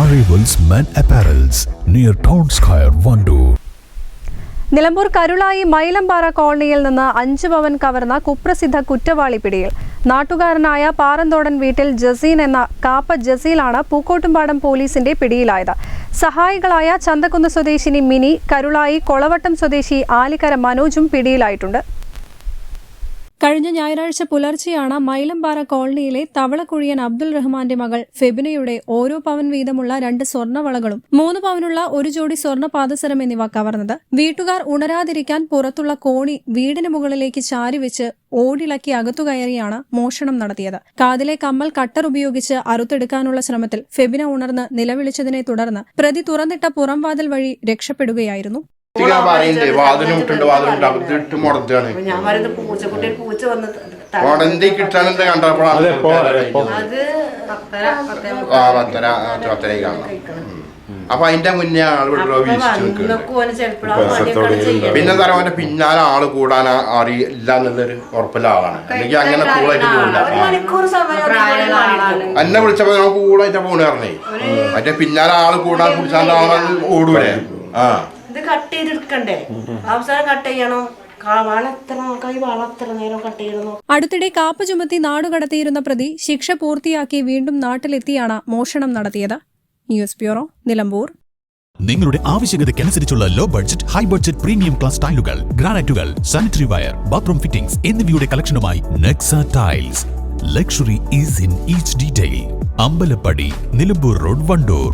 Men Apparels near Town Square, Vandoor. Nilambur Karulai Mylampara കോളനിയിൽ നിന്ന് അഞ്ച് പവൻ കവർന്ന കുപ്രസിദ്ധ കുറ്റവാളി പിടിയിൽ. നാട്ടുകാരനായ പാറന്തോടൻ വീട്ടിൽ ജസീൻ എന്ന കാപ്പ ജസീലാണ് പൂക്കോട്ടുംപാടം പോലീസിന്റെ പിടിയിലായത്. സഹായികളായ ചന്തക്കുന്ന് സ്വദേശിനി മിനി കരുളായി കൊളവട്ടം സ്വദേശി ആലിക്കര മനോജും പിടിയിലായിട്ടുണ്ട്. കഴിഞ്ഞ ഞായറാഴ്ച പുലർച്ചെയാണ് മൈലമ്പാറ കോളനിയിലെ തവളക്കുഴിയൻ അബ്ദുൾ റഹ്മാന്റെ മകൾ ഫെബിനയുടെ ഓരോ പവൻ വീതമുള്ള രണ്ട് സ്വർണവളകളും മൂന്ന് പവനുള്ള ഒരു ജോഡി സ്വർണ പാദസരം എന്നിവ കവർന്നത്. വീട്ടുകാർ ഉണരാതിരിക്കാൻ പുറത്തുള്ള കോണി വീടിന് മുകളിലേക്ക് ചാരിവെച്ച് ഓടിളക്കി അകത്തു കയറിയാണ് മോഷണം നടത്തിയത്. കാതിലെ കമ്മൽ കട്ടർ ഉപയോഗിച്ച് അറുത്തെടുക്കാനുള്ള ശ്രമത്തിൽ ഫെബിന ഉണർന്ന് നിലവിളിച്ചതിനെ തുടർന്ന് പ്രതി തുറന്നിട്ട പുറംവാതിൽ വഴി രക്ഷപ്പെടുകയായിരുന്നു. കുട്ടികൾ പറയണ്ടേ വാതിലും ഇട്ടുണ്ട് വാതിലും ഇട്ട് ഞാൻ പറയുന്നത് പൂച്ചക്കുട്ടി പൂച്ച വന്ന് കിട്ടാനെന്ത് കണ്ടപ്പോഴാണ് അത് ആ പത്തര അപ്പൊ അതിന്റെ മുന്നേ ആൾ വീശിച്ചു പിന്നെ എന്താ അവന്റെ പിന്നാലെ ആൾ കൂടാൻ അറിയില്ല എന്നുള്ളൊരു ഉറപ്പുള്ള ആളാണ്. അല്ലെങ്കിൽ അങ്ങനെ കൂളായിട്ട് പോകില്ല. എന്നെ വിളിച്ചപ്പോ നമുക്ക് കൂളായിട്ട് പോണേ പറഞ്ഞേ. മറ്റേ പിന്നാലെ ആൾ കൂടാൻ കുടിച്ചാൽ ആൾ ഓടൂലേ. ആ. ഇത് കട്ട് ചെയ്തെടുക്കണ്ടേ? അവസാനം കട്ട് ചെയ്യണം. അടുത്തിടെ കാപ്പ് ചുമത്തി നാടുകടത്തിയിരുന്ന പ്രതി ശിക്ഷ പൂർത്തിയാക്കി വീണ്ടും നാട്ടിലെത്തിയാണ് മോഷണം നടത്തിയത്. News bureau Nilambur. നിങ്ങളുടെ ആവശ്യകതയ്ക്കനുസരിച്ചുള്ള low budget high budget premium class ടൈലുകൾ ഗ്രാനൈറ്റുകൾ സാനിറ്ററി വയർ ബാത്റൂം ഫിറ്റിംഗ്സ് എന്നിവയുടെ കളക്ഷനുമായി Nexa tiles luxury is in each detail Ambalappadi Nilambur road Wandoor.